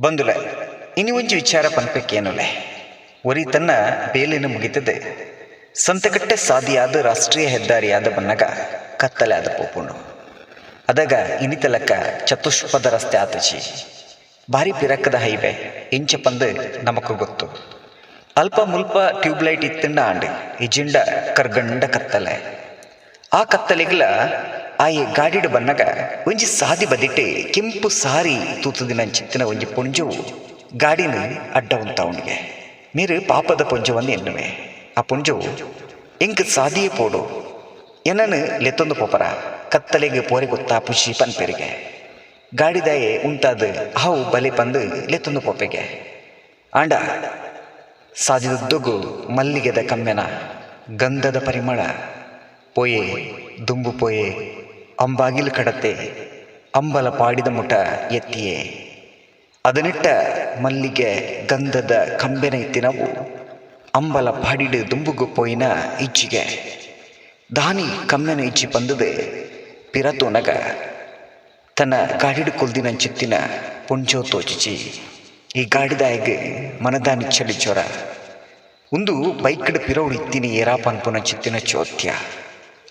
ಬಂದುಲೆ ಇನಿ ಒಂಜಿ ವಿಚಾರ ಪನ್ಪೇಕೇನುಲೆ ಒರಿ ತನ್ನ ಬೇಲಿನ ಮುಗಿತದೆ. ಸಂತಕಟ್ಟೆ ಸಾದಿಯಾದ ರಾಷ್ಟ್ರೀಯ ಹೆದ್ದಾರಿಯಾದ ಬನ್ನಗ ಕತ್ತಲೆ ಆದ ಪೋಪುಂಡು. ಅದಾಗ ಇನಿತಲಕ್ಕ ಚತುಷ್ಪದ ರಸ್ತೆ ಆತಚಿ ಭಾರಿ ಪಿರಕ್ಕದ ಹೈವೆ, ಇಂಚ ಪಂದು ನಮಕು ಗೊತ್ತು. ಅಲ್ಪ ಮುಲ್ಪ ಟ್ಯೂಬ್ಲೈಟ್ ಇತ್ತಿಂಡ ಆಂಡಿ ಇಜಿಂಡ ಕರ್ಗಂಡ ಕತ್ತಲೆ. ಆ ಕತ್ತಲೆಗ್ಲ ಆಯೆ ಗಾಡಿಡು ಬನ್ನಗ ಒಂಜಿ ಸಾದಿ ಬದಿಟ್ಟೆ ಕೆಂಪು ಸಾರಿ ತೂತುದಿನ ಚಿತ್ತಿನ ಒಂಜಿ ಪುಂಜು ಗಾಡಿನ ಅಡ್ಡ ಉಂಟ ಅವನಿಗೆ ನೀರು ಪಾಪದ ಪುಂಜವನ್ನು ಎನ್ನುವೆ. ಆ ಪುಂಜು ಎಂಕ್ ಸಾದಿಯೇ ಪೋಡು. ಏನನು ಲೆತ್ತೊಂದು ಪೋಪರ, ಕತ್ತಲೆಗೆ ಪೋರೆ ಗೊತ್ತಾ ಪುಷಿ ಪನ್ಪೆರಿಗೆ. ಗಾಡಿದಾಯೆ ಉಂಟಾದ ಹಾವು ಬಲೆ ಪಂದು ಲೆತ್ತೊಂದು ಪೋಪೆಗೆ. ಆಂಡ, ಸಾದಿದುದ್ದಗು ಮಲ್ಲಿಗೆದ ಕಮ್ಮೆನ, ಗಂಧದ ಪರಿಮಳ, ಪೋಯೆ, ದುಂಬು ಪೋಯೆ ಅಂಬಾಗಿಲು ಕಡತೆ, ಅಂಬಲ ಪಾಡಿದ ಮುಟ ಎತ್ತಿಯೇ. ಅದನಿಟ್ಟ ಮಲ್ಲಿಗೆ ಗಂಧದ ಕಂಬೆನ ಇತ್ತಿನವು ಅಂಬಲ ಪಾಡಿಡು ದುಂಬುಗು ಪೋಯಿನ ಇಚ್ಚಿಗೆ. ದಾನಿ ಕಮ್ಮೆನ ಇಚ್ಚಿ ಪಿರತು ನಗ, ತನ್ನ ಗಾಡಿಡು ಕುಲ್ದಿನ ಚಿತ್ತಿನ ಪುಂಜೋ ತೋಚಿಚಿ. ಈ ಗಾಡಿದಾಯಿಗೆ ಮನದಾನಿ ಚಲಿಚೋರ ಒಂದು ಬೈಕ್ಡ್ ಪಿರೋಡು ಇತ್ತಿನಿ ಏರಾ ಪನ್ಪುನ ಚಿತ್ತಿನ ಚೋತ್ಯ.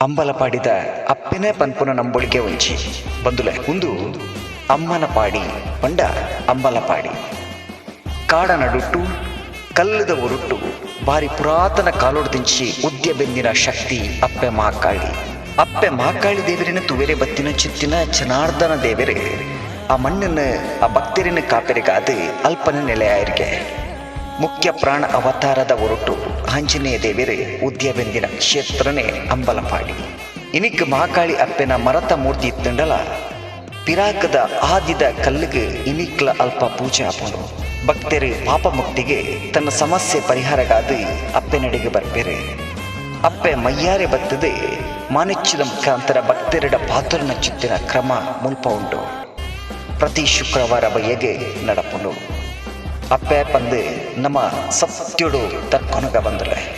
ಅಂಬಲ ಪಾಡಿದ ಅಪ್ಪೆನೇ ಪನ್ಪುನ ನಂಬೊಳಿಗೆ ಒಂಚಿ ಬಂದುಲೆ ಕುಂದು ಅಮ್ಮನ ಪಾಡಿ, ಪಂಡ ಅಂಬಲ ಪಾಡಿ. ಕಾಡ ನಡುಟ್ಟು, ಕಲ್ಲದ ಉರುಟ್ಟು ಬಾರಿ ಪುರಾತನ ಕಾಲೋಡ್ದಿಂಚಿ ಉದ್ಯ ಬೆಂದಿನ ಶಕ್ತಿ ಅಪ್ಪೆ ಮಾಕಾಳಿ ಅಪ್ಪೆ ಮಾಕಾಳಿ ದೇವರಿನ ತುವೆರೆ ಬತ್ತಿನ ಚಿತ್ತಿನ ಜನಾರ್ದನ ದೇವರೇ, ಆ ಮಣ್ಣಿನ, ಆ ಭಕ್ತರಿನ ಕಾಪೆರೆಗಾದ ಅಲ್ಪನ ನೆಲೆಯಾಯಿರಿಗೆ ಮುಖ್ಯ ಪ್ರಾಣ ಅವತಾರದ ಹೊರಟು ಆಂಜನೇಯ ದೇವರೇ ಉದ್ಯವೆಂದಿನ ಕ್ಷೇತ್ರನೇ ಅಂಬಲಪಾಡಿ. ಇನಿಕ್ ಮಹಾಕಾಳಿ ಅಪ್ಪೆನ ಮರತ ಮೂರ್ತಿ ಇತ್ತಂಡಲ ಪಿರಾಕದ ಆದಿದ ಕಲ್ಲಿಗೆ ಇನಿಕ್ಲ ಅಲ್ಪ ಪೂಜೆ ಆಪನು ಭಕ್ತರು ಪಾಪ ಮುಕ್ತಿಗೆ ತನ್ನ ಸಮಸ್ಯೆ ಪರಿಹಾರಗಾದಿ ಅಪ್ಪೆ ನಡೆಗೆ ಬರ್ಬೇರೆ. ಅಪ್ಪೆ ಮೈಯಾರೆ ಬತ್ತದೆ ಮಾನೆಚ್ಚಿದ ಮುಖಾಂತರ ಭಕ್ತರಿಡ ಪಾತ್ರನ ಚಿತ್ತಿನ ಕ್ರಮ ಮುಲ್ಪ ಉಂಟು ಪ್ರತಿ ಶುಕ್ರವಾರ ಬಯ್ಯಗೆ ನಡಪುಂಡು. ಅಪ್ಪೆ ಪಂದಿ ನಮ್ಮ ಸತ್ಯುಡು ತಕ್ಕೊನಗ ಬಂದರೆ.